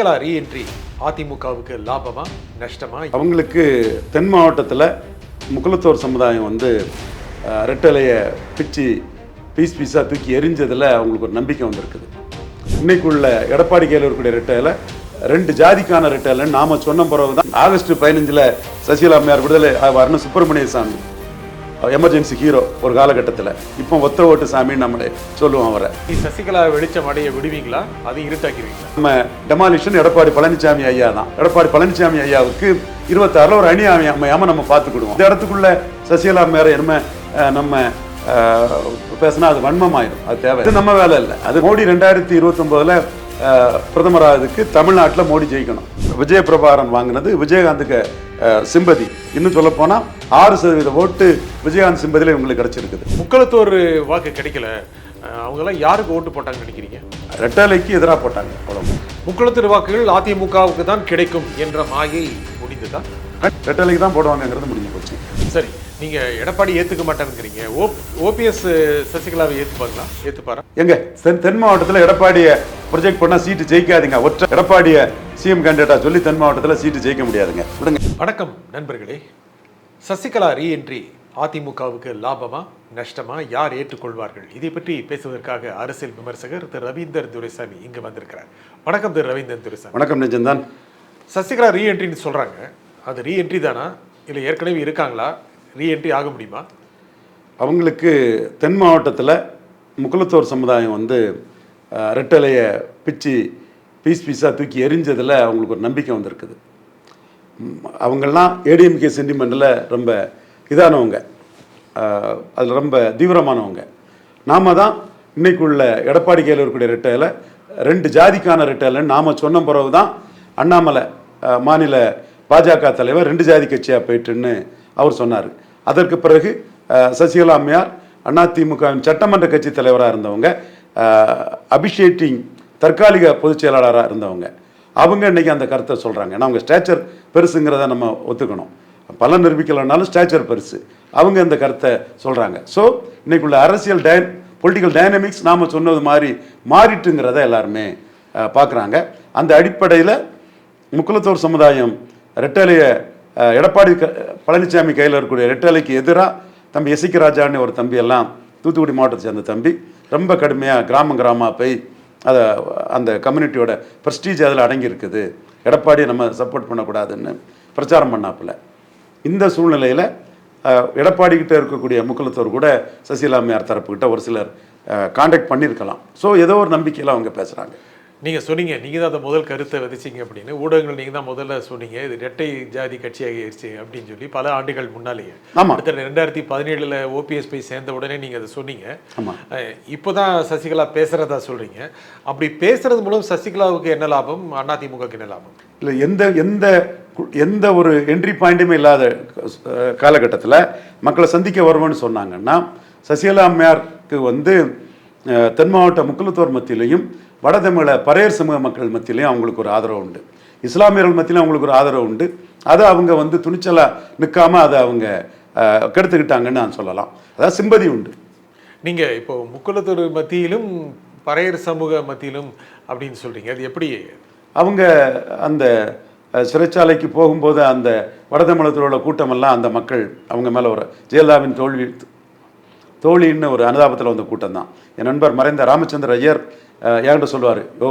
Sasikala reentry? அதிமுகவுக்கு லாபமா நஷ்டமா? அவங்களுக்கு தென் மாவட்டத்தில் முக்குலத்தோர் சமுதாயம் வந்து ரெட்டலையை பிச்சு பீஸ் பீஸாக தூக்கி எரிஞ்சதில் அவங்களுக்கு ஒரு நம்பிக்கை வந்திருக்குது. இன்னைக்குள்ள எடப்பாடி கையில் இருக்கக்கூடிய ரெட்டையில ரெண்டு ஜாதிக்கான ரெட்டையில நாம சொன்ன பிறகு தான் ஆகஸ்ட் பதினஞ்சில் சசிகலா அம்மையார் விடுதலை வரணும் சுப்பிரமணிய சாமி எமர்ஜென்சி ஹீரோ ஒரு காலகட்டத்தில். இப்போ ஒத்த ஓட்டு சாமி நம்மளே சொல்லுவோம் அவரை. சசிகலா வெளிச்சம் அடைய விடுவீங்களா? அதை இருட்டாக்கிடுவீங்களா? நம்ம டெமாலிஷன் எடப்பாடி பழனிசாமி ஐயா தான். எடப்பாடி பழனிசாமி ஐயாவுக்கு இருபத்தாறுல ஒரு அணி அமை- அமையாம நம்ம பார்த்துக்கிடுவோம். இந்த இடத்துக்குள்ள சசிகலா மேல என்ன நம்ம பேசினா அது வன்மமாயிடும் அது தேவை. இது நம்ம வேலை இல்லை. அது மோடி ரெண்டாயிரத்தி இருபத்தொம்போதுல பிரதமராகிறதுக்கு தமிழ்நாட்டில் மோடி ஜெயிக்கணும். விஜய பிரபாகரன் வாங்கினது விஜயகாந்துக்கு சிம்பதி. இன்னும் சொல்ல போனா ஆறு சதவீத ஓட்டு விஜயகாந்த் சிம்பதியில் இவங்களுக்கு கிடைச்சிருக்குது. முக்களத்தோர் வாக்கு கிடைக்கல. அவங்கெல்லாம் யாருக்கு ஓட்டு போட்டாங்கன்னு நினைக்கிறீங்க? ரெட்டலைக்கு எதிராக போட்டாங்க அவ்வளவு முக்களத்தூர் வாக்குகள் அதிமுகவுக்கு தான் கிடைக்கும் என்ற மாயை முடிந்துதா? ரெட்டலைக்கு தான் போடுவாங்கங்கிறது முடிஞ்சு போச்சு. சரி. நீங்க எடப்பாடி ஏத்துக்க மாட்டேங்கிறீங்க. ஓ ஓபிஎஸ் சசிகலாவை ஏத்துப்பாங்களா ஏத்துப்பாரா? எங்க? தென் தென் மாவட்டத்தில் எடப்பாடியை ப்ரொஜெக்ட் பண்ணா சீட்டு ஜெயிக்காதுங்க. ஒற்றை எடப்பாடியை சிஎம் கேண்டிடேட்டா சொல்லி தென் மாவட்டத்தில் சீட்டு ஜெயிக்க முடியாதுங்க. விடுங்க. வணக்கம் நண்பர்களே. சசிகலா ரீஎன்ட்ரி அதிமுகவுக்கு லாபமா நஷ்டமா யார் ஏற்றுக்கொள்வார்கள்? இதை பற்றி பேசுவதற்காக அரசியல் விமர்சகர் திரு ரவீந்தர் துரைசாமி இங்கு வந்திருக்கிறார். வணக்கம் திரு ரவீந்தர் துரைசாமி. வணக்கம் நிஜம்தான் சசிகலா ரீஎன்ட்ரின்னு சொல்றாங்க. அது ரீஎன்ட்ரி தானா? இல்லை ஏற்கனவே இருக்காங்களா? ரீஎன்ட்ரி ஆக முடியுமா? அவங்களுக்கு தென் மாவட்டத்தில் முக்குலத்தோர் சமுதாயம் வந்து ரெட்டலையை பிச்சு பீஸ் பீஸாக தூக்கி எரிஞ்சதில் அவங்களுக்கு ஒரு நம்பிக்கை வந்திருக்குது. அவங்கெல்லாம் ஏடிஎம்கே சென்டிமெண்ட்டில் ரொம்ப இதானவங்க. அதில் ரொம்ப தீவிரமானவங்க. நாம தான் இன்றைக்குள்ள எடப்பாடி கையில் இருக்கக்கூடிய ரெட்டையில் ரெண்டு ஜாதிக்கான ரெட்டையிலன்னு நாம சொன்ன பிறகு தான் அண்ணாமலை மாநில பாஜக தலைவர் ரெண்டு ஜாதி கட்சியாக போயிட்டுன்னு அவர் சொன்னார். அதற்கு பிறகு சசிகலா அம்மையார் அதிமுகவின் சட்டமன்ற கட்சி தலைவராக இருந்தவங்க அபிஷேட்டிங் தற்காலிக பொதுச் செயலாளராக இருந்தவங்க. அவங்க இன்னைக்கு அந்த கருத்தை சொல்கிறாங்க ஏன்னா அவங்க ஸ்டேச்சர் பெருசுங்கிறத நம்ம ஒத்துக்கணும். பலன் நிரூபிக்கலைனாலும் ஸ்டேச்சர் பெருசு. அவங்க இந்த கருத்தை சொல்கிறாங்க ஸோ இன்றைக்குள்ள அரசியல் டைன் பொலிட்டிக்கல் டைனமிக்ஸ் நாம் சொன்னது மாதிரி மாறிட்டுங்கிறத எல்லாருமே பார்க்குறாங்க அந்த அடிப்படையில் முக்குலத்தோர் சமுதாயம் ரெட்டலைய எடப்பாடி க- பழனிசாமி கையில் இருக்கக்கூடிய ரெட்டலைக்கு எதிராக தம்பி எசிக்க ராஜான்னு ஒரு தம்பி எல்லாம் தூத்துக்குடி மாவட்டத்தை சேர்ந்த தம்பி ரொம்ப கடுமையாக கிராமம் கிராமமாக போய் அதை அந்த கம்யூனிட்டியோட ப்ரெஸ்டீஜ் அதில் அடங்கியிருக்குது. எடப்பாடியை நம்ம சப்போர்ட் பண்ணக்கூடாதுன்னு பிரச்சாரம் பண்ணாப்புல. இந்த சூழ்நிலையில் எடப்பாடிக்கிட்ட இருக்கக்கூடிய முக்குலத்தோர் கூட சசிகலாமையார் தரப்புக்கிட்ட ஒரு சிலர் காண்டாக்ட் பண்ணியிருக்கலாம் ஸோ ஏதோ ஒரு நம்பிக்கையில் அவங்க பேசுகிறாங்க நீங்க சொன்னீங்க நீங்க தான் அந்த முதல் கருத்தை விதைச்சீங்க அப்படின்னு. ஊடகங்கள் நீங்க தான் முதல்ல சொன்னீங்க இது இரட்டை ஜாதி கட்சியாகிடுச்சு அப்படின்னு சொல்லி பல ஆண்டுகள் முன்னாலேயே. அடுத்த ரெண்டாயிரத்தி பதினேழுல ஓபிஎஸ் போய் சேர்ந்த உடனே நீங்க அதை சொன்னீங்க. ஆமா. அஹ் இப்போதான் சசிகலா பேசுறதா சொல்றீங்க. அப்படி பேசுறது மூலம் சசிகலாவுக்கு என்ன லாபம்? அதிமுகவுக்கு என்ன லாபம்? இல்லை எந்த எந்த எந்த ஒரு என்ட்ரி பாயிண்ட்டுமே இல்லாத காலகட்டத்தில் மக்களை சந்திக்க வருவோம்னு சொன்னாங்கன்னா சசிகலா அம்மையாருக்கு வந்து தென் மாவட்ட முக்குலத்தோர் மத்தியிலையும் வடதமிழ பறையர் சமூக மக்கள் மத்தியிலையும் அவங்களுக்கு ஒரு ஆதரவு உண்டு. இஸ்லாமியர்கள் மத்தியிலும் அவங்களுக்கு ஒரு ஆதரவு உண்டு. அதை அவங்க வந்து துணிச்சலாக நிற்காம அதை அவங்க கெடுத்துக்கிட்டாங்கன்னு நான் சொல்லலாம். அதாவது சிம்பதி உண்டு. நீங்க இப்போ முக்குலத்தூர் மத்தியிலும் பறையர் சமூக மத்தியிலும் அப்படின்னு சொல்றீங்க. அது எப்படி? அவங்க அந்த சிறைச்சாலைக்கு போகும்போது அந்த வடதமிழத்தில் உள்ள கூட்டமெல்லாம் அந்த மக்கள் அவங்க மேலே ஒரு ஜெயலலிதாவின் தோல்வி தோழின்னு ஒரு அனுதாபத்தில் வந்த கூட்டம் தான் என் நண்பர் மறைந்த ராமச்சந்திர ஐயர் என்கிட்ட சொல்லுவார் ஓ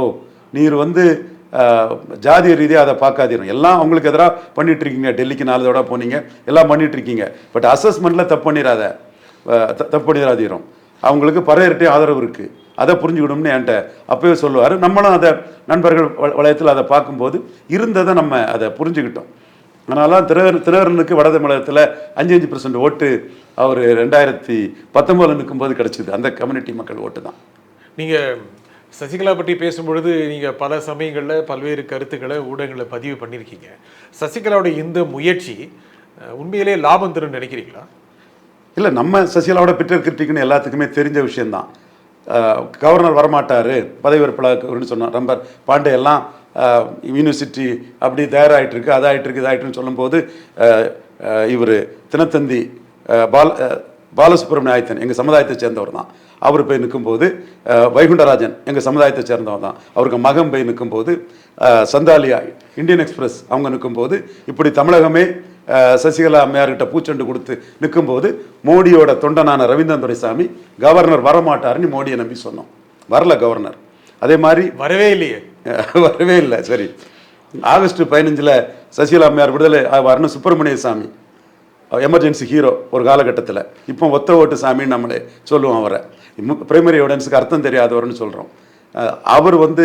நீர் வந்து ஜாதி ஜாதிய ரீதியாக அதை பார்க்காதீரும் எல்லாம் அவங்களுக்கு எதிராக பண்ணிகிட்ருக்கீங்க டெல்லிக்கு நாலு தடவை போனீங்க. எல்லாம் பண்ணிகிட்ருக்கீங்க பட் அசஸ்மெண்ட்டில் தப்பு பண்ணிடாத த- தப்பு பண்ணிடாதீரும் அவங்களுக்கு பறையர்கிட்டே ஆதரவு இருக்குது அதை புரிஞ்சுக்கணும்னு என்கிட்ட அப்போயே சொல்லுவார். நம்மளும் அதை நண்பர்கள் வ- வளையத்தில் அதை பார்க்கும்போது இருந்ததை நம்ம அதை புரிஞ்சுக்கிட்டோம். அதனால திரகர் திரகரனுக்கு வட தமிழகத்தில் அஞ்சு அஞ்சு பர்சன்ட் ஓட்டு அவர் ரெண்டாயிரத்தி பத்தொம்போதில் நிற்கும்போது கிடச்சிது. அந்த கம்யூனிட்டி மக்கள் ஓட்டு தான் நீங்க சசிகலா பற்றி பேசும்பொழுது நீங்க பல சமயங்கள்ல பல்வேறு கருத்துக்களை ஊடகங்களை பதிவு பண்ணியிருக்கீங்க சசிகலாவுடைய இந்த முயற்சி உண்மையிலே லாபம் தரும்னு நினைக்கிறீங்களா? இல்லை நம்ம சசிகலாவோட பிட்டர் கிரிட்டிக்னு எல்லாத்துக்குமே தெரிஞ்ச விஷயம்தான். அஹ், கவர்னர் வரமாட்டார் பதவி விருப்பலாக்குன்னு சொன்னார். ரம்பர் பாண்டே எல்லாம் யூனிவர்சிட்டி அப்படி தயாராகிட்டு இருக்கு அதாயிட்டு இருக்கு சொல்லும்போது இவர் தினத்தந்தி பால பால் பாலசுப்ரமணிய ஆயத்தன் எங்கள் சமுதாயத்தை சேர்ந்தவர் தான். அவர் போய் நிற்கும்போது வைகுண்டராஜன் எங்கள் சமுதாயத்தை சேர்ந்தவர் தான். அவருக்கு மகன் போய் நிற்கும்போது சந்தாலியா இந்தியன் எக்ஸ்பிரஸ் அவங்க நிற்கும்போது இப்படி தமிழகமே சசிகலா அம்மையார்கிட்ட பூச்செண்டு கொடுத்து நிற்கும்போது மோடியோட தொண்டனான ரவீந்திரன் துரைசாமி கவர்னர் வரமாட்டாருன்னு மோடியை நம்பி சொன்னோம். வரல கவர்னர். அதே மாதிரி வரவே இல்லையே. வரவே இல்லை சரி. ஆகஸ்ட் பதினஞ்சில் சசிகலா அம்மையார் விடுதலை வரணும் சுப்பிரமணிய சாமி எமர்ஜென்சி ஹீரோ ஒரு காலகட்டத்தில். இப்போ ஒத்த ஓட்டு சாமின்னு நம்மளே சொல்லுவோம் அவரை. பிரைமரி எவிடன்ஸுக்கு அர்த்தம் தெரியாதவர்னு சொல்கிறோம் அவர் வந்து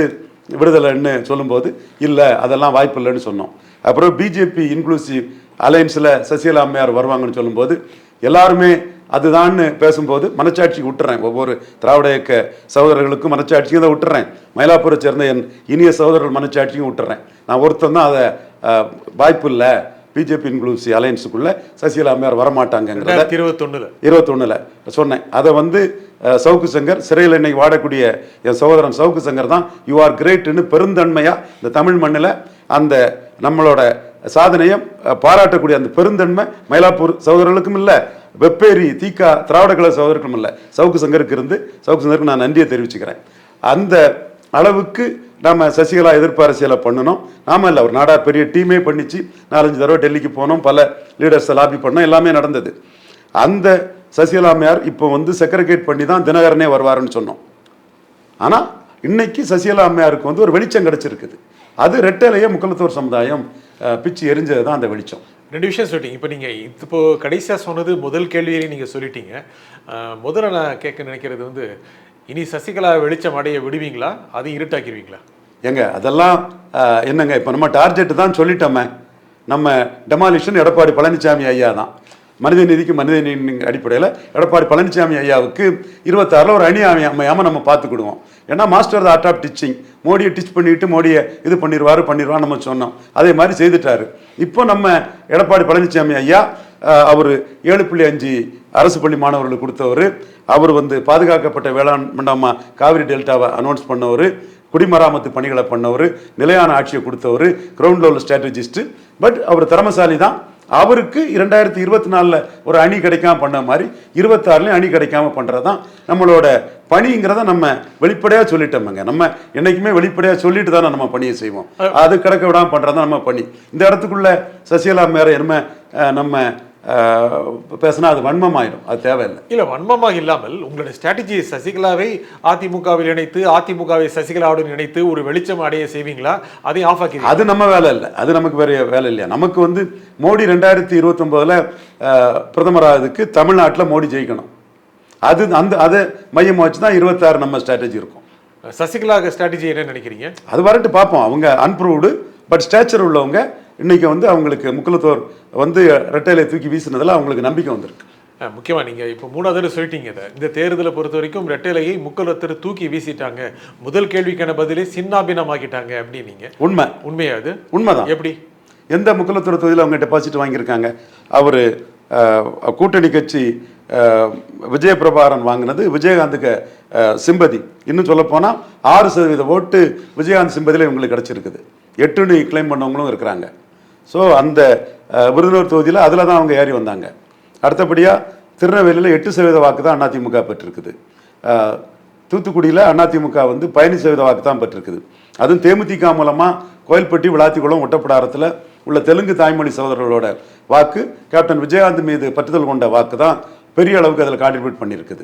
விடுதலைன்னு சொல்லும்போது இல்லை அதெல்லாம் வாய்ப்பு இல்லைன்னு சொன்னோம். அப்புறம் பிஜேபி இன்க்ளூசிவ் அலையன்ஸில் சசிகலா அம்மையார் வருவாங்கன்னு சொல்லும்போது எல்லாருமே அதுதான்னு பேசும்போது மனச்சாட்சிக்கு விட்டுறேன் ஒவ்வொரு திராவிட இயக்க சகோதரர்களுக்கும் மனச்சாட்சிக்கு தான் விட்டுறேன் மயிலாப்பூரை சேர்ந்த என் இனிய சகோதரர்கள் மனச்சாட்சியும் விட்டுறேன் நான் ஒருத்தன் தான் அதை வாய்ப்பு இல்லை. பிஜேபி இன்க்ளூசிவ் அலையன்ஸுக்குள்ள சசிகலா அம்மையார் வரமாட்டாங்கங்கிறத ரெண்டாயிரத்தி இருபத்தொன்னுல. இருபத்தொன்னுல சொன்னேன். அதை வந்து சவுக்கு சங்கர் சிறையில் இன்னைக்கு வாடக்கூடிய என் சகோதரன் சவுக்கு சங்கர் தான். யூ ஆர் கிரேட்னு பெருந்தன்மையாக இந்த தமிழ் மண்ணில் அந்த நம்மளோட சாதனையை பாராட்டக்கூடிய அந்த பெருந்தன்மை மயிலாப்பூர் சகோதரர்களுக்கும் இல்லை. வெப்பேரி தீகா திராவிட கழக சகோதரர்களுக்கும் இல்லை. சவுக்கு சங்கருக்கு இருந்து சவுக்கு சங்கருக்கு நான் நன்றியை தெரிவிச்சுக்கிறேன். அந்த அளவுக்கு நாம் சசிகலா எதிர்ப்பு அரசியலை பண்ணணும். நாம இல்லை ஒரு நாடா பெரிய டீமே பண்ணிச்சு. நாலஞ்சு தடவை டெல்லிக்கு போனோம். பல லீடர்ஸை லாபி பண்ணோம். எல்லாமே நடந்தது. அந்த சசிகலாமையார் இப்போ வந்து செக்ரகேட் பண்ணி தான் தினகரனே வருவாருன்னு சொன்னோம். ஆனால் இன்னைக்கு சசிகலா அம்மையாருக்கு வந்து ஒரு வெளிச்சம் கிடைச்சிருக்குது. அது ரெட்டலையே முக்கலத்தோர் சமுதாயம் பிச்சு எரிஞ்சது தான் அந்த வெளிச்சம். ரெண்டு விஷயம் சொல்லிட்டீங்க. இப்போ நீங்கள் இப்போ கடைசியாக சொன்னது முதல் கேள்வியிலே நீங்கள் சொல்லிட்டீங்க. முதல்ல நான் கேட்க நினைக்கிறது வந்து இனி சசிகலா வெளிச்சம் அடைய விடுவீங்களா? அதையும் இருட்டாக்கிடுவீங்களா? ஏங்க அதெல்லாம் என்னங்க இப்போ நம்ம டார்கெட் தான் சொல்லிட்டோமே. நம்ம டெமாலிஷன் எடப்பாடி பழனிசாமி ஐயா தான். மனித நீதிக்கு மனித நீதி அடிப்படையில் எடப்பாடி பழனிசாமி ஐயாவுக்கு இருபத்தாறில் ஒரு அணி அமையாமல் நம்ம பார்த்துக்கிடுவோம் ஏன்னா master the art of teaching மோடியை டீச் பண்ணிட்டு மோடியை இது பண்ணிடுவாரு பண்ணிடுவார் நம்ம சொன்னோம். அதே மாதிரி செய்துட்டாரு. இப்போ நம்ம எடப்பாடி பழனிசாமி ஐயா அவர் ஏழு புள்ளி அஞ்சு அரசு பள்ளி மாணவர்களுக்கு கொடுத்தவர். அவர் வந்து பாதுகாக்கப்பட்ட வேளாண் மண்டபமாக காவிரி டெல்டாவை அனௌன்ஸ் பண்ணவர். குடிமராமத்து பணிகளை பண்ணவர். நிலையான ஆட்சியை கொடுத்தவர். கிரவுண்ட் லெவல் ஸ்ட்ராட்டஜிஸ்ட் பட் அவர் திறமசாலி தான் அவருக்கு இரண்டாயிரத்தி இருபத்தி நாலில் ஒரு அணி கிடைக்காம பண்ண மாதிரி இருபத்தாறுலையும் அணி கிடைக்காம பண்ணுறது தான் நம்மளோட பணிங்கிறத நம்ம வெளிப்படையாக சொல்லிட்டோமுங்க. நம்ம என்னைக்குமே வெளிப்படையாக சொல்லிட்டு தானே நம்ம பணியை செய்வோம். அது கிடக்க விடாமல் பண்ணுறது தான் நம்ம பணி. இந்த இடத்துக்குள்ள சசிகலா என்ன நம்ம பேசினா அது வன்மமாயிடும் அது தேவையில்லை. இல்ல வன்மமாக இல்லாமல் உங்களுடைய ஸ்ட்ராட்டஜி சசிகலாவை அதிமுகவில் இணைத்து அதிமுகவை சசிகலாவுடன் இணைத்து ஒரு வெளிச்சம் அடைய செய்வீங்களா? அதையும் ஆஃப் ஆக்கி அது நம்ம வேலை இல்லை. அது நமக்கு வேற வேலை இல்லையா? நமக்கு வந்து மோடி ரெண்டாயிரத்தி இருபத்தொம்போதில் பிரதமராகிறதுக்கு தமிழ்நாட்டில் மோடி ஜெயிக்கணும். அது அந்த அதை மையமாக வச்சு தான் இருபத்தாறு நம்ம ஸ்ட்ராட்டஜி இருக்கும். சசிகலா ஸ்ட்ராட்டஜி என்ன நினைக்கிறீங்க? அது வரட்டு பார்ப்போம். அவங்க அன்ப்ரூவ்டு பட் ஸ்டேச்சர் உள்ளவங்க இன்னைக்கு வந்து அவங்களுக்கு முக்குலத்தோர் வந்து ரெட்டையில தூக்கி வீசினதுல அவங்களுக்கு நம்பிக்கை வந்திருக்கு. அஹ், முக்கியமா நீங்க இப்போ மூணாவது சொல்லிட்டீங்க இதை. இந்த தேர்தலை பொறுத்த வரைக்கும் ரெட்டைலையை முக்கலத்தர் தூக்கி வீசிட்டாங்க. முதல் கேள்விக்கான பதிலே சின்னாபினமாக்கிட்டாங்க அப்படின்னீங்க. உண்மை. உண்மையா அது? உண்மைதான். எப்படி? எந்த முக்குலத்துறை தொகுதியில் அவங்க டெபாசிட் வாங்கியிருக்காங்க? அவர் கூட்டணி கட்சி விஜயபிரபாரன் வாங்கினது விஜயகாந்துக்கு சிம்பதி இன்னும் சொல்லப்போனால் ஆறு சதவீத ஓட்டு விஜயகாந்த் சிம்பதியில் இவங்களுக்கு கிடச்சிருக்குது. எட்டுன்னு கிளைம் பண்ணவங்களும் இருக்கிறாங்க. ஸோ அந்த விருதுநகர் தொகுதியில் அதில் தான் அவங்க ஏறி வந்தாங்க. அடுத்தபடியாக திருநெல்வேலியில் எட்டு சதவீத வாக்கு தான் அதிமுக பெற்றிருக்குது தூத்துக்குடியில் அதிமுக வந்து பதினஞ்சு சதவீத வாக்கு தான் பெற்றிருக்குது. அதுவும் தேமுதிக மூலமாக கோயில்பட்டி விளாத்திக்குளம் ஒட்டப்படாரத்தில் உள்ள தெலுங்கு தாய்மொழி சகோதரர்களோட வாக்கு கேப்டன் விஜயகாந்த் மீது பற்றுதல் கொண்ட வாக்கு தான் பெரிய அளவுக்கு அதில் கான்ட்ரிபியூட் பண்ணியிருக்குது.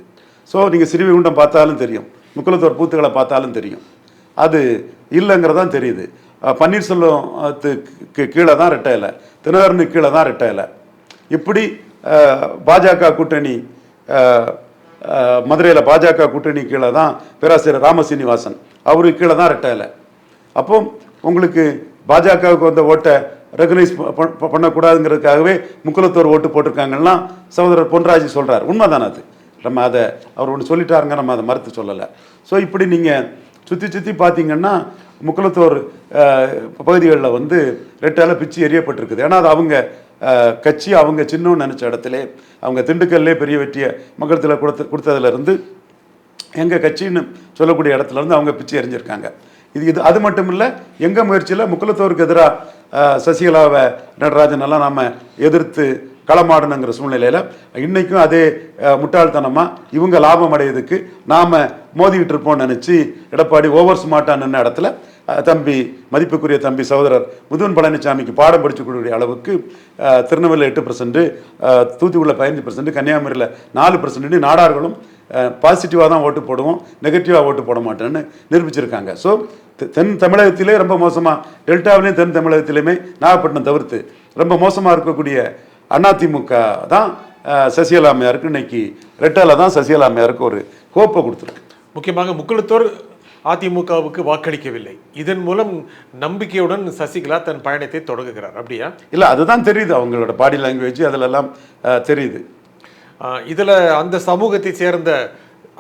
ஸோ நீங்கள் சிறுவைகுண்டம் பார்த்தாலும் தெரியும். முக்குலத்தோர் பூத்துக்களை பார்த்தாலும் தெரியும். அது இல்லைங்கிறதான் தெரியுது. பன்னீர்செல்வத்துக்கு கீழே தான் ரெட்டையில. தினகரனுக்கு கீழே தான் ரெட்டையில. இப்படி பாஜக கூட்டணி மதுரையில் பாஜக கூட்டணி கீழே தான் பேராசிரியர் ராமசீனிவாசன். அவருக்கு கீழே தான் ரெட்டையில. அப்போ உங்களுக்கு பாஜகவுக்கு வந்த ஓட்டை ரெகனைஸ் பண்ணக்கூடாதுங்கிறதுக்காகவே முக்குலத்தோர் ஓட்டு போட்டிருக்காங்கன்னா சகோதரர் பொன்ராஜி சொல்கிறார் உண்மைதானே அது? நம்ம அதை அவர் ஒன்று சொல்லிட்டாருங்க நம்ம அதை மறுத்து சொல்லலை. ஸோ இப்படி நீங்கள் சுற்றி சுற்றி பார்த்தீங்கன்னா முக்குளத்தூர் பகுதிகளில் வந்து ரெட்டால பிச்சு எரியப்பட்டிருக்குது ஏன்னா அது அவங்க கட்சி அவங்க சின்னம்னு நினச்ச இடத்துல அவங்க திண்டுக்கல்லே பெரிய வெற்றியை மக்களத்தில் கொடுத்து கொடுத்ததுலேருந்து எங்கள் கட்சின்னு சொல்லக்கூடிய இடத்துலேருந்து அவங்க பிச்சு எறிஞ்சிருக்காங்க. இது இது அது மட்டும் இல்லை எங்கள் முயற்சியில் முக்குளத்தோருக்கு எதிராக சசிகலாவை நடராஜனெல்லாம் நாம் எதிர்த்து களமாடணுங்கிற சூழ்நிலையில் இன்றைக்கும் அதே முட்டாள்தனமாக இவங்க லாபம் அடையிறதுக்கு நாம் மோதிக்கிட்டு இருப்போம்னு நினச்சி எடப்பாடி ஓவர் ஸ்மார்ட்டா நின்ன இடத்துல தம்பி மதிப்புக்குரிய தம்பி சகோதரர் முதுவன் பழனிசாமிக்கு பாடம் படித்து கொடுக்கிற அளவுக்கு திருநெல்வேலியில் திருநெல்வேலி எட்டு பர்சன்ட் தூத்துக்குடியில் பதினஞ்சு பர்சன்ட் கன்னியாகுமரியில் நாலு பர்சன்ட் நாடார்களும் பாசிட்டிவாக தான் ஓட்டு போடுவோம் நெகட்டிவாக ஓட்டு போட மாட்டேன்னு நிரூபிச்சிருக்காங்க. ஸோ தென் தமிழகத்திலே ரொம்ப மோசமாக டெல்டாவிலையும் தென் தமிழகத்திலையுமே நாகப்பட்டினம் தவிர்த்து ரொம்ப மோசமாக இருக்கக்கூடிய அதிமுக தான் சசிகலாமையாருக்கு இன்னைக்கு ரெட்டாவில் தான் சசிகலாமையாருக்கு ஒரு கோப்பை கொடுத்துருக்கு. முக்கியமாக முக்கியத்தோர் அதிமுகவுக்கு வாக்களிக்கவில்லை. இதன் மூலம் நம்பிக்கையுடன் சசிகலா தன் பயணத்தை தொடங்குகிறார். அப்படியா? இல்லை அதுதான் தெரியுது. அவங்களோட பாடி லாங்குவேஜ் அதிலெல்லாம் தெரியுது. இதுல அந்த சமூகத்தை சேர்ந்த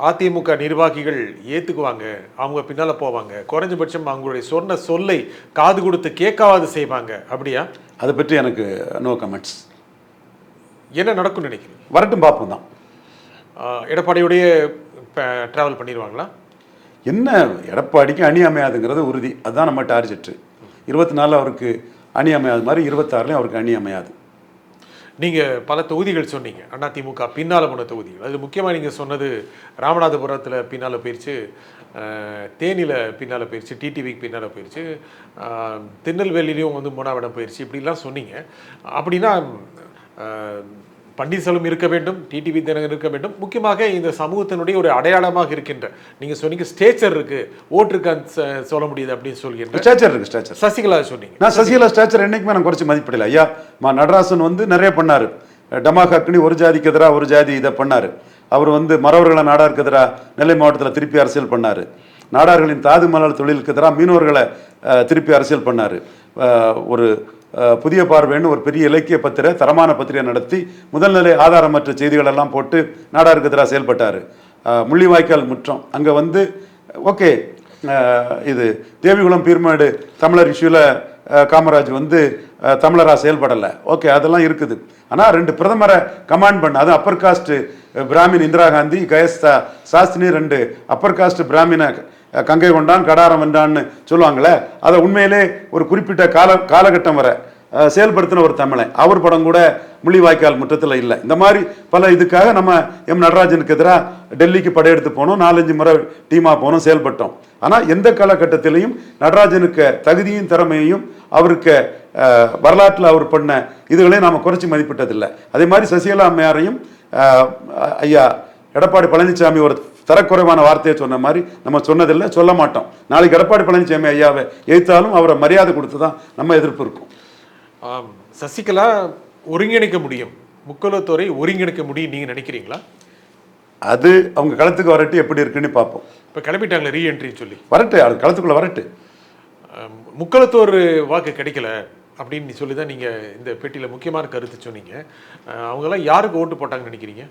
அதிமுக நிர்வாகிகள் ஏத்துக்குவாங்க. அவங்க பின்னால போவாங்க. குறைஞ்சபட்சம் அவங்களுடைய சொன்ன சொல்லை காது கொடுத்து கேட்காவது செய்வாங்க. அப்படியா? அதை பற்றி எனக்கு நோ கமெண்ட்ஸ் என்ன நடக்கும்னு நினைக்கிறீங்க? வரட்டும் பார்ப்போம் தான். எடப்பாடியோடைய டிராவல் பண்ணிடுவாங்களா? என்ன எடப்பாடிக்கு அணி அமையாதுங்கிறது உறுதி. அதுதான் நம்ம டார்கெட்டு இருபத்தி நாலில் அவருக்கு அணி அமையாது மாதிரி இருபத்தாறுலையும் அவருக்கு அணி அமையாது நீங்கள் பல தொகுதிகள் சொன்னீங்க. அதிமுக பின்னால் போன தொகுதிகள். அது முக்கியமாக நீங்கள் சொன்னது ராமநாதபுரத்தில் பின்னால் போயிடுச்சு தேனியில் பின்னால் போயிடுச்சு போயிருச்சு டிடிவிக்கு பின்னால போயிடுச்சு திருநெல்வேலியிலையும் வந்து மூணாவிடம் போயிடுச்சு இப்படிலாம் சொன்னீங்க. அப்படின்னா பன்னீர்செல்வம் இருக்க வேண்டும் டிடிவி தினகரன் இருக்க வேண்டும். முக்கியமாக இந்த சமூகத்தினுடைய ஒரு அடையாளமாக இருக்கின்ற நீங்க சொன்னீங்க ஸ்டேச்சர் இருக்கு ஓட்டு இருக்கான்னு சொல்ல முடியுது அப்படின்னு சொல்கின்ற. ஸ்டாச்சர் இருக்கு ஸ்டாச்சர் சசிகலா சொன்னீங்க. நான் சசிகலா ஸ்டாச்சர் என்னைக்குமே நான் குறைச்சி மதிப்பிடல. ஐயா மா நடராசன் வந்து நிறைய பண்ணாரு. டமாக் அக்னி ஒரு ஜாதிக்கு எதிராக ஒரு ஜாதி இதை பண்ணாரு. அவர் வந்து மறவர்களை நாடாருக்கு எதிராக நெல்லை மாவட்டத்தில் திருப்பி அரசியல் பண்ணாரு. நாடார்களின் தாது மலர் தொழிலுக்கு எதிராக மீனவர்களை திருப்பி அரசியல் பண்ணாரு. ஒரு புதிய பார்வைன்னு ஒரு பெரிய இலக்கிய பத்திரை தரமான பத்திரிகை நடத்தி முதல்நிலை ஆதாரமற்ற செய்திகள் எல்லாம் போட்டு நாடாருக்கு எதிராக செயல்பட்டார் முள்ளிவாய்க்கால் முற்றம். அங்கே வந்து ஓகே இது தேவிகுளம் பீர்மேடு தமிழர் இஷ்யூவில் காமராஜ் வந்து தமிழராக செயல்படலை. ஓகே அதெல்லாம் இருக்குது. ஆனால் ரெண்டு பிரதமரை கமாண்ட் பண்ண அது upper caste Brahmin Indira Gandhi Kayastha சாஸ்தினி ரெண்டு அப்பர் காஸ்ட் பிராமின கங்கை கொண்டான் கடாரம் வென்றான்னு சொல்லுவாங்களே அதை உண்மையிலே ஒரு குறிப்பிட்ட கால காலகட்டம் வரை செயல்படுத்தின ஒரு தமிழன். அவர் படம் கூட முள்ளிவாய்க்கால் முற்றத்தில் இல்லை. இந்த மாதிரி பல இதுக்காக நம்ம எம் நடராஜனுக்கு எதிராக டெல்லிக்கு படையெடுத்து போனோம் நாலஞ்சு முறை டீமாக போனோம் செயல்பட்டோம். ஆனால் எந்த காலகட்டத்திலையும் நடராஜனுக்கு தகுதியும் திறமையையும் அவருக்கு வரலாற்றில் அவர் பண்ண இதுகளையும் நாம் குறைச்சி மதிப்பிட்டதில்லை. அதே மாதிரி சசிகலா அம்மையாரையும் ஐயா எடப்பாடி பழனிசாமி ஒரு தரக்குறைவான வார்த்தையை சொன்ன மாதிரி நம்ம சொன்னதில்லை சொல்ல மாட்டோம். நாளைக்கு எடப்பாடி பழனிசாமி ஐயாவை எய்த்தாலும் அவரை மரியாதை கொடுத்து தான் நம்ம எதிர்ப்பு இருக்கும். சசிகலா ஒருங்கிணைக்க முடியும். முக்குலத்தோரை ஒருங்கிணைக்க முடியும் நீங்க நினைக்கிறீங்களா? அது அவங்க களத்துக்கு வரட்டு எப்படி இருக்குன்னு பார்ப்போம். இப்ப கிளம்பிட்டாங்களே ரீஎன்ட்ரின்னு சொல்லி. வரட்டு அது களத்துக்குள்ள வரட்டு. முக்குலத்தோர் வாக்கு கிடைக்கல அப்படின்னு சொல்லி தான் நீங்க இந்த பெட்டியில முக்கியமான கருத்து சொன்னீங்க. அவங்கெல்லாம் யாருக்கு ஓட்டு போட்டாங்கன்னு நினைக்கிறீங்க?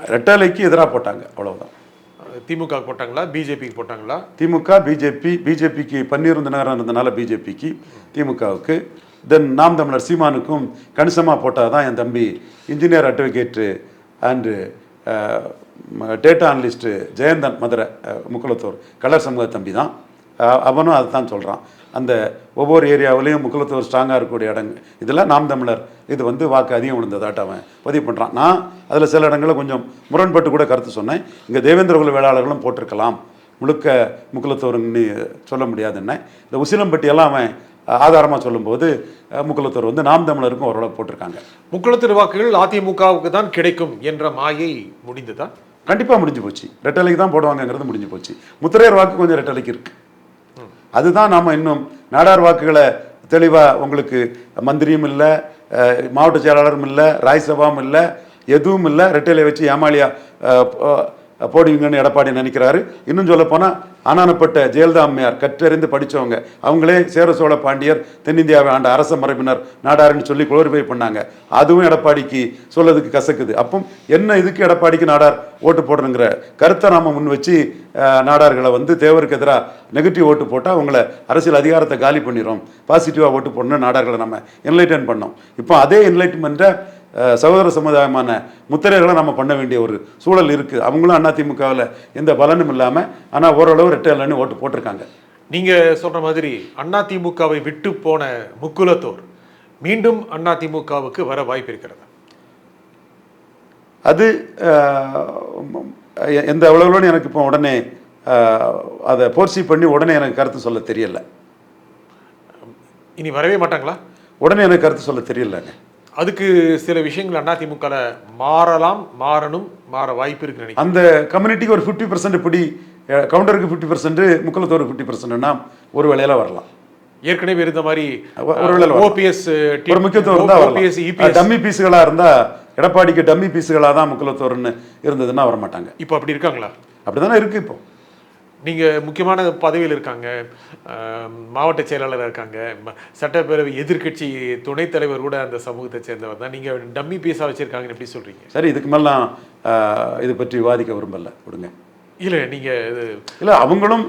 ரெட்டலைக்கு எதிராக போட்டாங்க அவ்வளவுதான். திமுக போட்டாங்களா? பிஜேபிக்கு போட்டாங்களா? திமுக பிஜேபி பிஜேபிக்கு பன்னீர் தினகரன் இருந்தனால பிஜேபிக்கு திமுகவுக்கு. தென் நாம் தமிழர் சீமானுக்கும் கணிசமாக போட்டால் தான் என் தம்பி engineer advocate and data analyst Jeyanthan Madurai Mukkulathur Kallar சமூக தம்பி தான் அவனும் அதை தான் சொல்கிறான் அந்த ஒவ்வொரு ஏரியாவிலையும் முக்குளத்தூர் ஸ்ட்ராங்காக இருக்கக்கூடிய இடங்கள் இதில் நாம் தமிழர். இது வந்து வாக்கு அதிகம் விழுந்ததாட்ட அவன். பதிவு பண்ணுறான் நான் அதில் சில இடங்களில் கொஞ்சம் முரண்பட்டு கூட கருத்து சொன்னேன். இங்கே தேவேந்திர குல வேளாளர்களும் போட்டிருக்கலாம். முழுக்க முக்குலத்தோர்னு சொல்ல முடியாதுன்னு இந்த உசிலம்பட்டியெல்லாம் அவன் ஆதாரமாக சொல்லும்போது அஹ், முக்குலத்தோர் வந்து நாம் தமிழருக்கும் ஓரளவு போட்டிருக்காங்க. முக்குளத்தோர் வாக்குகள் அதிமுகவுக்கு தான் கிடைக்கும் என்ற மாயை முடிந்ததா? கண்டிப்பாக முடிஞ்சு போச்சு. ரெட்டலைக்கு தான் போடுவாங்கங்கிறது முடிஞ்சு போச்சு. முத்திரையர் வாக்கு கொஞ்சம் ரெட்டலைக்கு இருக்கு. அதுதான் நாம் இன்னும் நாடார் வாக்குகளை தெளிவாக உங்களுக்கு மந்திரியும் இல்லை மாவட்ட செயலாளரும் இல்லை ராய்சபாவும் இல்லை எதுவும் இல்லை. ரெட்டையில வச்சு ஏமாளியாக போடுவீங்கன்னு எடப்பாடி நினைக்கிறாரு. இன்னும் சொல்ல போனால் ஜெயலலிதா அம்மையார் கற்றறிந்து படித்தவங்க அவங்களே சேர சோழ பாண்டியர் தென்னிந்தியாவை ஆண்ட அரச மரபினர் நாடாருன்னு சொல்லி குளோரிஃபை பண்ணாங்க. அதுவும் எடப்பாடிக்கு சொல்லதுக்கு கசக்குது. அப்போ என்ன இதுக்கு எடப்பாடிக்கு நாடார் ஓட்டு போடணுங்கிற கருத்தை நாம முன் வச்சு நாடார்களை வந்து தேவருக்கு எதிராக நெகட்டிவ் ஓட்டு போட்டால் அவங்கள அரசியல் அதிகாரத்தை காலி பண்ணிடும் பாசிட்டிவாக ஓட்டு போடணும்னு நாடார்களை நம்ம என்லைட்டன் பண்ணோம். இப்போ அதே என்லைட்மெண்ட்டை சகோதர சமுதாயமான முத்திரைகளை நம்ம பண்ண வேண்டிய ஒரு சூழல் இருக்குது அவங்களும் அதிமுகவில் எந்த பலனும் இல்லாமல் ஆனால் ஓரளவு ரெட்டையிலன்னு ஓட்டு போட்டிருக்காங்க. நீங்க சொல்ற மாதிரி அதிமுகவை விட்டு போன முக்குலத்தோர் மீண்டும் அதிமுகவுக்கு வர வாய்ப்பு இருக்கிறது? அது எந்த அளவுலன்னு எனக்கு இப்போ உடனே அதை போர்சி பண்ணி உடனே எனக்கு கருத்து சொல்ல தெரியல. இனி வரவே மாட்டாங்களா? உடனே எனக்கு கருத்து சொல்ல தெரியலங்க. அதுக்கு சில விஷயங்கள் அதிமுக மாறலாம் மாறணும் மாற வாய்ப்பு இருக்கு நினைக்கிறேன். அந்த கம்யூனிட்டிக்கு ஒரு ஃபிஃப்டி பர்சன்ட் இப்படி அஹ், கவுண்டருக்கு ஃபிஃப்டி பர்சன்ட் முக்குலத்தோருக்கு ஃபிஃப்டி பர்சன்ட்னா ஒரு வேலையில வரலாம். ஏற்கனவே இருந்த மாதிரி ஒரு-. ஓபிஎஸ் ஒரு முக்கியத்துவம் இருந்தால் ஓபிஎஸ் டம்மி பீஸுகளா இருந்தா எடப்பாடிக்கு டம்மி பீஸுகளா தான் முக்குலத்தோர்னு இருந்ததுன்னா வரமாட்டாங்க. இப்போ அப்படி இருக்காங்களா? அப்படிதானே இருக்கு இப்போ. நீங்க முக்கியமான பதவியில் இருக்காங்க மாவட்ட செயலாளர் இருக்காங்க சட்டப்பேரவை எதிர்க்கட்சி துணைத் தலைவர் கூட அந்த சமூகத்தை சேர்ந்தவர் தான். நீங்க டம்மி பீஸா வச்சிருக்காங்கன்னு எப்படி சொல்றீங்க? சரி இதுக்கு மேல நான் அஹ், இது பற்றி விவாதிக்க விரும்பல. விடுங்க. இல்ல நீங்க இது இல்லை அவங்களும்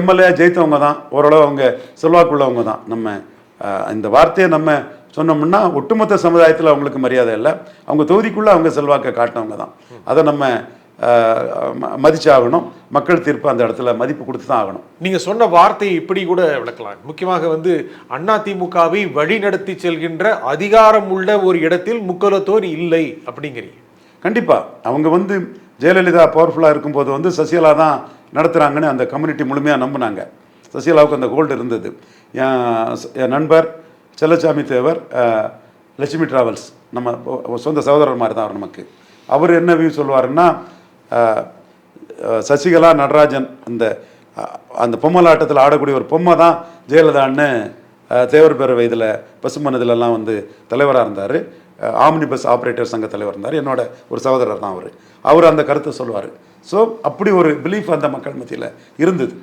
எம்எல்ஏ ஜெயித்தவங்க தான். ஓரளவு அவங்க செல்வாக்குள்ளவங்க தான். நம்ம இந்த வார்த்தையை நம்ம சொன்னோம்னா ஒட்டுமொத்த சமுதாயத்தில் அவங்களுக்கு மரியாதை இல்லை. அவங்க தொகுதிக்குள்ளே அவங்க செல்வாக்கை காட்டினவங்க தான். அதை நம்ம மதிச்சாகணும். மக்கள் தீர்ப்பு அந்த இடத்துல மதிப்பு கொடுத்து தான் ஆகணும். நீங்க சொன்ன வார்த்தையை இப்படி கூட விளக்கலாம். முக்கியமாக வந்து அதிமுகவை வழிநடத்தி செல்கின்ற அதிகாரம் உள்ள ஒரு இடத்தில் முக்கலத்தோர் இல்லை அப்படிங்கிறீங்க. கண்டிப்பாக அவங்க வந்து ஜெயலலிதா பவர்ஃபுல்லாக இருக்கும்போது வந்து சசிகலா தான் நடத்துகிறாங்கன்னு அந்த கம்யூனிட்டி முழுமையாக நம்பினாங்க. சசிகலாவுக்கு அந்த கோல்டு இருந்தது. என் நண்பர் செல்லச்சாமி தேவர் லட்சுமி டிராவல்ஸ் நம்ம சொந்த சகோதரர் மாதிரி தான் அவர் நமக்கு. அவர் என்ன வியூ சொல்லுவாருன்னா சசிகலா நடராஜன் அந்த அந்த பொம்மலாட்டத்தில் ஆடக்கூடிய ஒரு பொம்மை தான் ஜெயலலிதான்னு தேவர் பேரவை இதில் பசுமனதுலலாம் வந்து தலைவராக இருந்தார். ஆம்னி பஸ் ஆப்ரேட்டர் சங்க தலைவர் இருந்தார். என்னோட ஒரு சகோதரர் தான் அவர். அவர் அந்த கருத்தை சொல்லுவார். ஸோ அப்படி ஒரு பிலீஃப் அந்த மக்கள் மத்தியில் இருந்தது.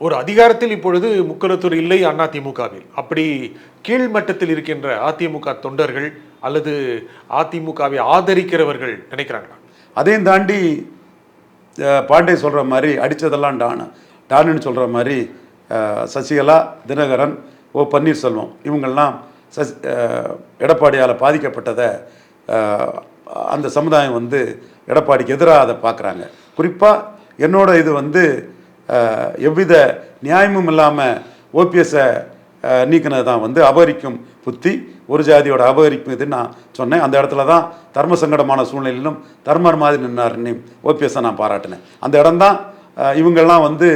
ஒரு அதிகாரத்தில் இப்பொழுது முக்கலத்தூர் இல்லை அதிமுகவில். அப்படி கீழ்மட்டத்தில் இருக்கின்ற அதிமுக தொண்டர்கள் அல்லது அதிமுகவை ஆதரிக்கிறவர்கள் நினைக்கிறாங்களா? அதையும் தாண்டி பாண்டே சொல்கிற மாதிரி அடித்ததெல்லாம் டானு டானுன்னு சொல்கிற மாதிரி சசிகலா தினகரன் ஓ பன்னீர்செல்வம் இவங்கள்லாம் சசி எடப்பாடியால் பாதிக்கப்பட்டதை அந்த சமுதாயம் வந்து எடப்பாடிக்கு எதிராக அதை பார்க்குறாங்க குறிப்பாக என்னோட இது வந்து எவ்வித நியாயமும் இல்லாமல் ஓபிஎஸ்ஸை நீக்கினது தான் வந்து அபகரிக்கும் புத்தி ஒரு ஜாதியோட அபகரிப்பு இது நான் சொன்னேன். அந்த இடத்துல தான் தர்ம சங்கடமான சூழ்நிலையிலும் தர்மர் மாதிரி நின்னாருன்னு ஓபிஎஸ்ஸை நான் பாராட்டினேன். அந்த இடம் தான் இவங்கெல்லாம் வந்து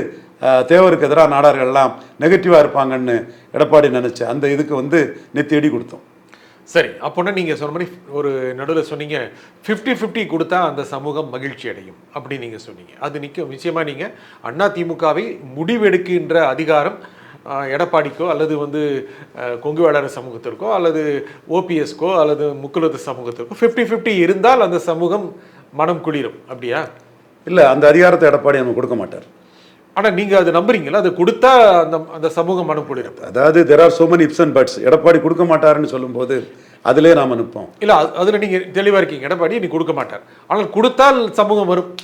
தேவருக்கு எதிராக நாடார்கள்லாம் நெகட்டிவாக இருப்பாங்கன்னு எடப்பாடி நினச்ச அந்த இதுக்கு வந்து நெத்தி அடி கொடுத்தோம். சரி அப்போனா நீங்கள் சொன்ன மாதிரி ஒரு நடுவில் சொன்னீங்க 50 50 கொடுத்தா அந்த சமூகம் மகிழ்ச்சி அடையும் அப்படி நீங்கள் சொன்னீங்க. அது நிற்க நிச்சயமாக நீங்கள் அண்ணா திமுகவை முடிவெடுக்கின்ற அதிகாரம் எடப்பாடிக்கோ அல்லது வந்து கொங்கு வேளாளர் சமூகத்திற்கோ அல்லது ஓபிஎஸ்க்கோ அல்லது முக்குலத்து சமூகத்திற்கோ 50 50 இருந்தால் அந்த சமூகம் மனம் குளிரும். அப்படியா? இல்லை அந்த அதிகாரத்தை எடப்பாடி நமக்கு கொடுக்க மாட்டார். ஆனா நீங்க அது நம்புறீங்களா அது கொடுத்தா அந்த அந்த சமூகம் மனம் குளிரும். அதாவது there are so many ifs and buts. Edappadi கொடுக்க மாட்டாருன்னு சொல்லும்போது அதிலே நாம் நிற்போம். இல்ல அது- அதுல நீங்க தெளிவா இருக்கீங்க. எடப்பாடி நீ கொடுக்க மாட்டார். ஆனால் கொடுத்தால் சமூகம் வரும்.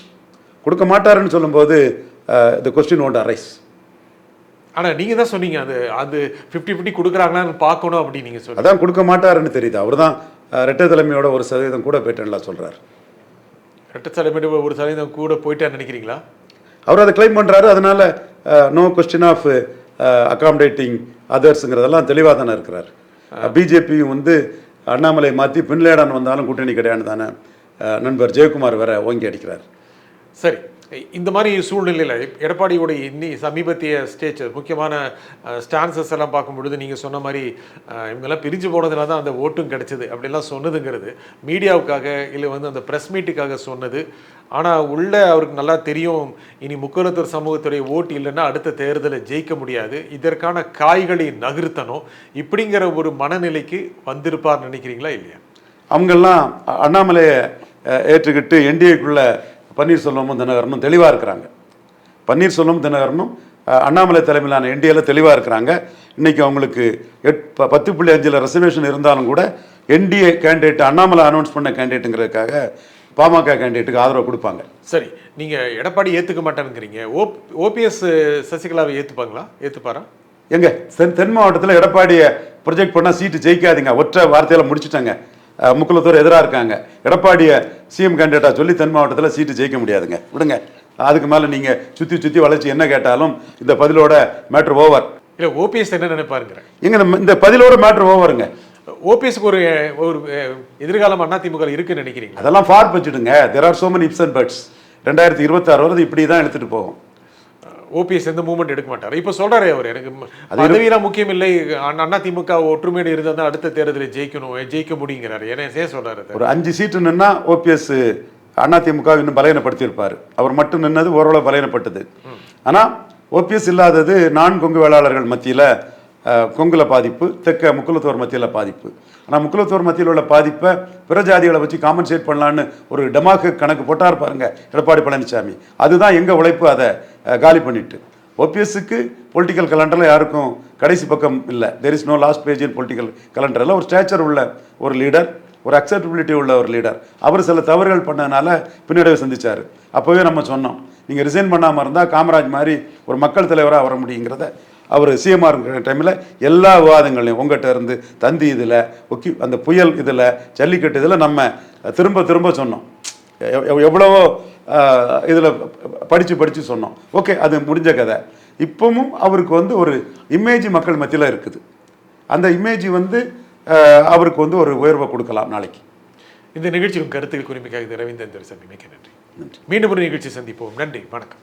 கொடுக்க மாட்டாருன்னு சொல்லும்போது த கொஸ்டின் ஒன்ட் அரைஸ் ஆனா நீங்க தான் சொன்னீங்க அது அது 50 50 கொடுக்குறாங்களான்னு பார்க்கணும் அப்படி நீங்க சொன்னீங்க. அதான் கொடுக்க மாட்டாருன்னு தெரியுது. அவர் தான் ரெட்டை தலைமையோட ஒரு சதவீதம் கூட போயிட்டேன்லாம் சொல்றாரு. ரெட்ட தலைமையிட ஒரு சதவீதம் கூட போயிட்டா நினைக்கிறீங்களா? அவர் அதை கிளைம் பண்றாரு அதனால நோ கொஸ்டின் ஆஃப் அகாமடேட்டிங் அதர்ஸுங்கிறதெல்லாம் தெளிவாக தானே இருக்கிறார். பிஜேபி வந்து அண்ணாமலை மாற்றி பின்லேடன் வந்தாலும் கூட்டணி கிடையாது தானே நண்பர் ஜெயக்குமார் வேற ஓங்கி அடிக்கிறார். சரி இந்த மாதிரி சூழ்நிலையில் எடப்பாடியுடைய இன்னி சமீபத்திய ஸ்டேஜ் முக்கியமான ஸ்டான்சஸ் எல்லாம் பார்க்கும் பொழுது நீங்கள் சொன்ன மாதிரி இவங்கெல்லாம் பிரிஞ்சு போனதுனால தான் அந்த ஓட்டும் கிடைச்சது அப்படிலாம் சொன்னதுங்கிறது. மீடியாவுக்காக இல்லை வந்து அந்த ப்ரெஸ் மீட்டுக்காக சொன்னது. ஆனால் உள்ள அவருக்கு நல்லா தெரியும் இனி முக்கலத்தூர் சமூகத்துடைய ஓட்டு இல்லைன்னா அடுத்த தேர்தலை ஜெயிக்க முடியாது. இதற்கான காய்களை நகர்த்தணும். இப்படிங்கிற ஒரு மனநிலைக்கு வந்திருப்பார் நினைக்கிறீங்களா இல்லையா? அவங்கெல்லாம் அண்ணாமலையை ஏற்றுக்கிட்டு என்டிஏக்குள்ளே பன்னீர்செல்வமும் தினகரனும் தெளிவாக இருக்கிறாங்க. பன்னீர்செல்வம் தினகரனும் அண்ணாமலை தலைமையிலான என்டிஏல தெளிவாக இருக்கிறாங்க. இன்னைக்கு அவங்களுக்கு எட் ப- பத்து புள்ளி அஞ்சில் ரெசர்வேஷன் இருந்தாலும் கூட என்டிஏ கேண்டிடேட் அண்ணாமலை அனௌன்ஸ் பண்ண கேண்டிடேட்டுங்கிறதுக்காக பாமக கேண்டிடேட்டுக்கு ஆதரவு கொடுப்பாங்க. சரி நீங்கள் எடப்பாடி ஏற்றுக்க மாட்டேங்கிறீங்க ஓப் ஓபிஎஸ் சசிகலாவை ஏற்றுப்பாங்களா ஏற்றுப்பாரா எங்க? தென் தென் மாவட்டத்தில் எடப்பாடியை ப்ரொஜெக்ட் பண்ணால் சீட்டு ஜெயிக்காதீங்க. ஒற்றை வார்த்தையில் முடிச்சுட்டாங்க. முக்குலத்தூர் எதிராக இருக்காங்க. எடப்பாடியை சிஎம் கேண்டிடேட்டாக சொல்லி தென் மாவட்டத்தில் சீட்டு ஜெயிக்க முடியாதுங்க. விடுங்க. அதுக்கு மேலே நீங்கள் சுற்றி சுற்றி வளைச்சி என்ன கேட்டாலும் இந்த பதிலோட மேட்ரு ஓவர் இல்லை ஓபிஎஸ் என்ன நினைப்பாருங்கிறேன் எங்க இந்த பதிலோட மேட்ரு ஓவருங்க ஓபிஎஸ்க்கு ஒரு ஒரு எதிர்காலம் அதிமுக இருக்குன்னு நினைக்கிறீங்க அதெல்லாம் ஃபார் வச்சுடுங்க there are so many ifs and buts ரெண்டாயிரத்தி இருபத்தாறு வரது இப்படி தான் எடுத்துகிட்டு போகும். ஓபிஎஸ் எந்த மூவ்மெண்ட் எடுக்க மாட்டார். இப்போ சொல்றாரு அவர் எனக்கு பதவியெல்லாம் முக்கியம் இல்லை அண்ணா திமுக ஒற்றுமையோடு இருந்தால் தான் அடுத்த தேர்தலில் ஜெயிக்கணும் ஜெயிக்க முடியுங்கிறாரு. ஏன்னா ஏன் சொல்றாரு அதை? ஒரு அஞ்சு சீட்டு நின்னா ஓபிஎஸ் அதிமுக இன்னும் பலகீனப்படுத்தியிருப்பார் அவர் மட்டும் நின்னது ஓரளவு பலகீனப்பட்டது ஆனால் ஓபிஎஸ் இல்லாதது நான் கொங்கு வேளாளர்கள் மத்தியில் கொங்குல பாதிப்பு தெற்க முக்குலத்தோர் மத்தியில் பாதிப்பு. ஆனால் முக்குலத்தோர் மத்தியில் உள்ள பாதிப்பை பிற ஜாதிகளை வச்சு காம்பன்சேட் பண்ணலான்னு ஒரு டெமாக்கு கணக்கு போட்டார் பாருங்க எடப்பாடி பழனிசாமி. அதுதான் எங்கள் உழைப்பு அதை காலி பண்ணிட்டு. ஓபிஎஸ்க்கு பொலிட்டிக்கல் கலண்டரில் யாருக்கும் கடைசி பக்கம் இல்லை. There is no last page in political கலண்டரில் ஒரு ஸ்டேச்சர் உள்ள ஒரு லீடர் ஒரு அக்செப்டபிலிட்டி உள்ள ஒரு லீடர் அவர் சில தவறுகள் பண்ணனால பின்னடைவை சந்திச்சார். அப்போவே நம்ம சொன்னோம் நீங்கள் ரிசைன் பண்ணாமல் இருந்தால் காமராஜ் மாதிரி ஒரு மக்கள் தலைவராக வர முடியுங்கிறத அவர் சிஎம்ஆர் இருக்கிற டைமில் எல்லா விவாதங்களையும் உங்கள்கிட்ட இருந்து தந்தி இதில் ஒக்கி அந்த புயல் இதில் ஜல்லிக்கட்டு இதில் நம்ம திரும்ப திரும்ப சொன்னோம். எவ்- எவ்வளவோ இதில் படித்து படித்து சொன்னோம். ஓகே அது முடிஞ்ச கதை. இப்பவும் அவருக்கு வந்து ஒரு இமேஜ் மக்கள் மத்தியில் இருக்குது. அந்த இமேஜ் வந்து அவருக்கு வந்து ஒரு உயர்வை கொடுக்கலாம் நாளைக்கு. இந்த நிகழ்ச்சியும் கருத்துக்கள் குறிமைக்காக ரவீந்திரன் துரைசாமி மிக்க நன்றி. மீண்டும் ஒரு நிகழ்ச்சி சந்திப்போம். நன்றி வணக்கம்.